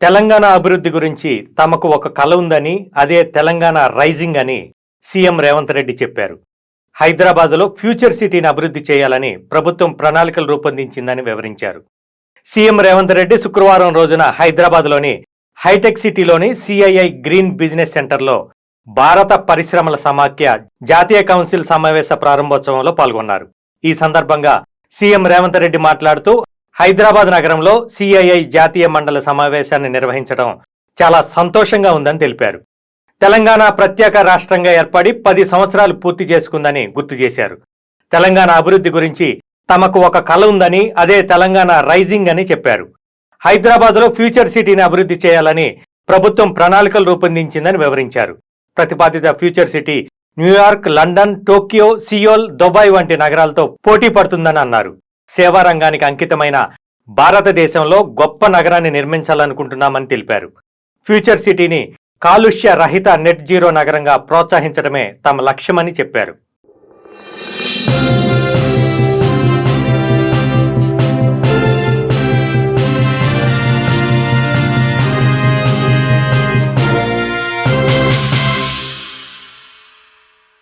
తెలంగాణ అభివృద్ధి గురించి తమకు ఒక కల ఉందని అదే తెలంగాణ రైజింగ్ అని సీఎం రేవంత్ రెడ్డి చెప్పారు. హైదరాబాద్లో ఫ్యూచర్ సిటీని అభివృద్ధి చేయాలని ప్రభుత్వం ప్రణాళికలు రూపొందించిందని వివరించారు. సీఎం రేవంత్ రెడ్డి శుక్రవారం రోజున హైదరాబాద్లోని హైటెక్ సిటీలోని సిఐఐ గ్రీన్ బిజినెస్ సెంటర్లో భారత పరిశ్రమల సమాఖ్య జాతీయ కౌన్సిల్ సమావేశ ప్రారంభోత్సవంలో పాల్గొన్నారు. ఈ సందర్భంగా సీఎం రేవంత్ రెడ్డి మాట్లాడుతూ హైదరాబాద్ నగరంలో సిఐఐ జాతీయ మండలి సమావేశాన్ని నిర్వహించడం చాలా సంతోషంగా ఉందని తెలిపారు. తెలంగాణ ప్రత్యేక రాష్ట్రంగా ఏర్పడి పది సంవత్సరాలు పూర్తి చేసుకుందని గుర్తు చేశారు. తెలంగాణ అభివృద్ధి గురించి తమకు ఒక కల ఉందని అదే తెలంగాణ రైజింగ్ అని చెప్పారు. హైదరాబాద్లో ఫ్యూచర్ సిటీని అభివృద్ధి చేయాలని ప్రభుత్వం ప్రణాళికలు రూపొందించిందని వివరించారు. ప్రతిపాదిత future city New York London Tokyo Seoul Dubai వంటి నగరాలతో పోటీ పడుతుందని అన్నారు. సేవా రంగానికి అంకితమైన భారతదేశంలో గొప్ప నగరాన్ని నిర్మించాలనుకుంటున్నామని తెలిపారు. ఫ్యూచర్ సిటీని కాలుష్య రహిత నెట్ జీరో నగరంగా ప్రోత్సహించడమే తమ లక్ష్యమని చెప్పారు.